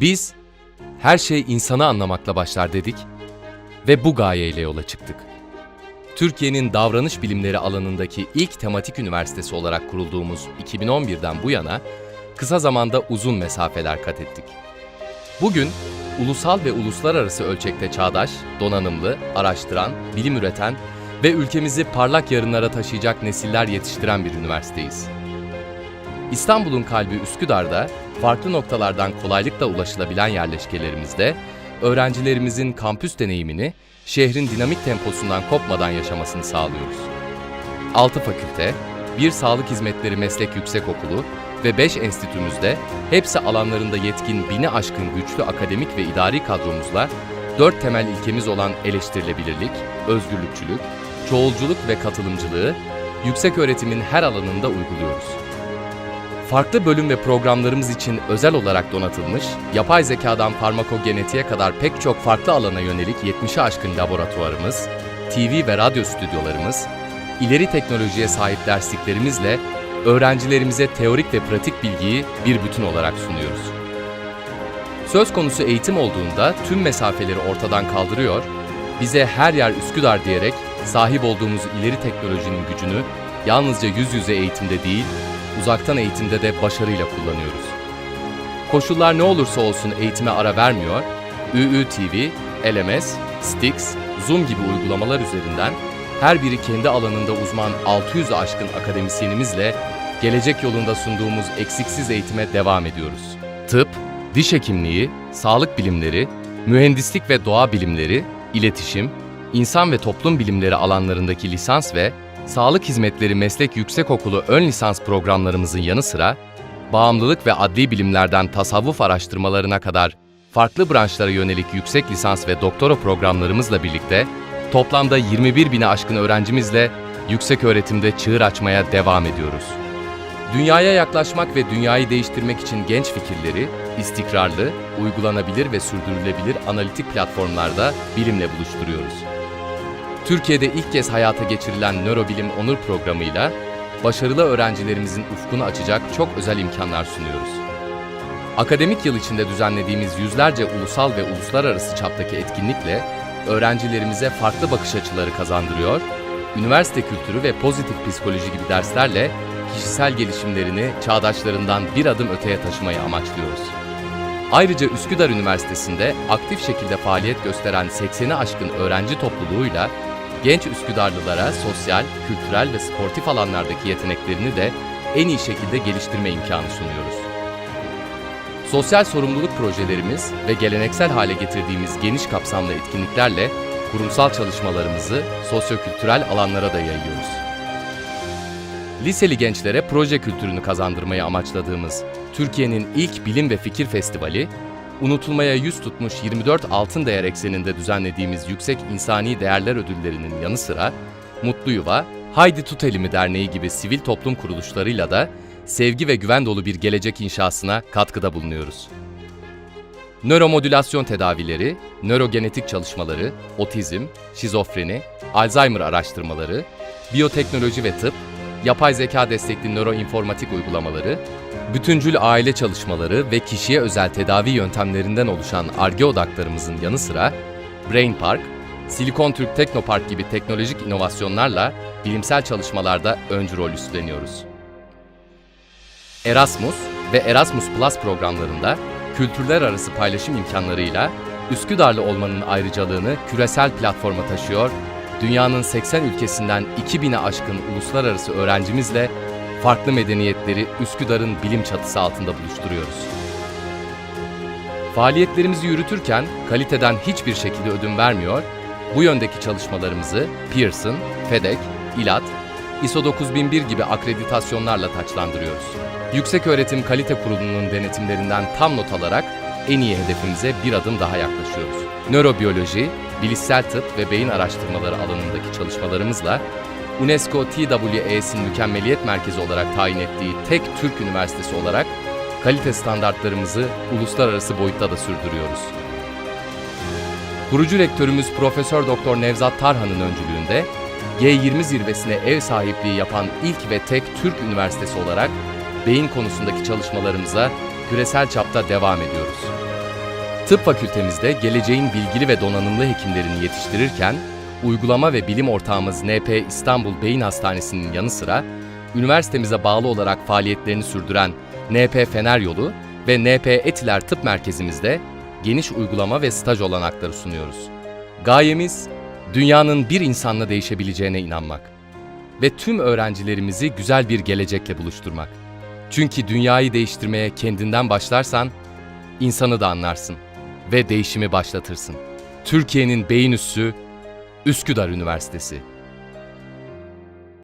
Biz her şey insanı anlamakla başlar dedik ve bu gayeyle yola çıktık. Türkiye'nin davranış bilimleri alanındaki ilk tematik üniversitesi olarak kurulduğumuz 2011'den bu yana kısa zamanda uzun mesafeler kat ettik. Bugün ulusal ve uluslararası ölçekte çağdaş, donanımlı, araştıran, bilim üreten ve ülkemizi parlak yarınlara taşıyacak nesiller yetiştiren bir üniversiteyiz. İstanbul'un kalbi Üsküdar'da farklı noktalardan kolaylıkla ulaşılabilen yerleşkelerimizde öğrencilerimizin kampüs deneyimini şehrin dinamik temposundan kopmadan yaşamasını sağlıyoruz. 6 fakülte, 1 sağlık hizmetleri meslek yüksekokulu ve 5 enstitümüzde hepsi alanlarında yetkin bini aşkın güçlü akademik ve idari kadromuzla 4 temel ilkemiz olan eleştirilebilirlik, özgürlükçülük, çoğulculuk ve katılımcılığı yüksek öğretimin her alanında uyguluyoruz. Farklı bölüm ve programlarımız için özel olarak donatılmış, yapay zekadan farmakogenetiğe kadar pek çok farklı alana yönelik 70'e aşkın laboratuvarımız, TV ve radyo stüdyolarımız, ileri teknolojiye sahip dersliklerimizle öğrencilerimize teorik ve pratik bilgiyi bir bütün olarak sunuyoruz. Söz konusu eğitim olduğunda tüm mesafeleri ortadan kaldırıyor, bize her yer Üsküdar diyerek sahip olduğumuz ileri teknolojinin gücünü yalnızca yüz yüze eğitimde değil, uzaktan eğitimde de başarıyla kullanıyoruz. Koşullar ne olursa olsun eğitime ara vermiyor, ÜÜTV, LMS, Stix, Zoom gibi uygulamalar üzerinden her biri kendi alanında uzman 600 aşkın akademisyenimizle gelecek yolunda sunduğumuz eksiksiz eğitime devam ediyoruz. Tıp, diş hekimliği, sağlık bilimleri, mühendislik ve doğa bilimleri, iletişim, insan ve toplum bilimleri alanlarındaki lisans ve Sağlık Hizmetleri Meslek Yüksekokulu ön lisans programlarımızın yanı sıra, bağımlılık ve adli bilimlerden tasavvuf araştırmalarına kadar farklı branşlara yönelik yüksek lisans ve doktora programlarımızla birlikte toplamda 21 bini aşkın öğrencimizle yüksek öğretimde çığır açmaya devam ediyoruz. Dünyaya yaklaşmak ve dünyayı değiştirmek için genç fikirleri, istikrarlı, uygulanabilir ve sürdürülebilir analitik platformlarda bilimle buluşturuyoruz. Türkiye'de ilk kez hayata geçirilen Nörobilim Onur Programı'yla başarılı öğrencilerimizin ufkunu açacak çok özel imkanlar sunuyoruz. Akademik yıl içinde düzenlediğimiz yüzlerce ulusal ve uluslararası çaptaki etkinlikle öğrencilerimize farklı bakış açıları kazandırıyor, üniversite kültürü ve pozitif psikoloji gibi derslerle kişisel gelişimlerini çağdaşlarından bir adım öteye taşımayı amaçlıyoruz. Ayrıca Üsküdar Üniversitesi'nde aktif şekilde faaliyet gösteren 80'i aşkın öğrenci topluluğuyla genç Üsküdarlılara sosyal, kültürel ve sportif alanlardaki yeteneklerini de en iyi şekilde geliştirme imkanı sunuyoruz. Sosyal sorumluluk projelerimiz ve geleneksel hale getirdiğimiz geniş kapsamlı etkinliklerle kurumsal çalışmalarımızı sosyokültürel alanlara da yayıyoruz. Liseli gençlere proje kültürünü kazandırmayı amaçladığımız Türkiye'nin ilk bilim ve fikir festivali, unutulmaya yüz tutmuş 24 altın değer ekseninde düzenlediğimiz Yüksek İnsani Değerler Ödülleri'nin yanı sıra Mutlu Yuva, Haydi Tut Elimi Derneği gibi sivil toplum kuruluşlarıyla da sevgi ve güven dolu bir gelecek inşasına katkıda bulunuyoruz. Nöromodülasyon tedavileri, nörogenetik çalışmaları, otizm, şizofreni, Alzheimer araştırmaları, biyoteknoloji ve tıp, yapay zeka destekli nöroinformatik uygulamaları, bütüncül aile çalışmaları ve kişiye özel tedavi yöntemlerinden oluşan ARGE odaklarımızın yanı sıra Brain Park, Silikon Türk Teknopark gibi teknolojik inovasyonlarla bilimsel çalışmalarda öncü rol üstleniyoruz. Erasmus ve Erasmus Plus programlarında kültürler arası paylaşım imkanlarıyla Üsküdarlı olmanın ayrıcalığını küresel platforma taşıyor, dünyanın 80 ülkesinden 2000'e aşkın uluslararası öğrencimizle farklı medeniyetleri Üsküdar'ın bilim çatısı altında buluşturuyoruz. Faaliyetlerimizi yürütürken kaliteden hiçbir şekilde ödün vermiyor, bu yöndeki çalışmalarımızı Pearson, FEDEC, İLAT, ISO 9001 gibi akreditasyonlarla taçlandırıyoruz. Yüksek Öğretim Kalite Kurulu'nun denetimlerinden tam not alarak en iyi hedefimize bir adım daha yaklaşıyoruz. Nörobiyoloji, bilişsel tıp ve beyin araştırmaları alanındaki çalışmalarımızla UNESCO TWE'sin mükemmeliyet merkezi olarak tayin ettiği tek Türk üniversitesi olarak kalite standartlarımızı uluslararası boyutta da sürdürüyoruz. Kurucu rektörümüz Profesör Doktor Nevzat Tarhan'ın öncülüğünde G20 zirvesine ev sahipliği yapan ilk ve tek Türk üniversitesi olarak beyin konusundaki çalışmalarımıza küresel çapta devam ediyoruz. Tıp fakültemizde geleceğin bilgili ve donanımlı hekimlerini yetiştirirken, uygulama ve bilim ortağımız NP İstanbul Beyin Hastanesi'nin yanı sıra, üniversitemize bağlı olarak faaliyetlerini sürdüren NP Fener Yolu ve NP Etiler Tıp Merkezimizde geniş uygulama ve staj olanakları sunuyoruz. Gayemiz, dünyanın bir insanla değişebileceğine inanmak ve tüm öğrencilerimizi güzel bir gelecekle buluşturmak. Çünkü dünyayı değiştirmeye kendinden başlarsan, insanı da anlarsın ve değişimi başlatırsın. Türkiye'nin beyin üssü Üsküdar Üniversitesi.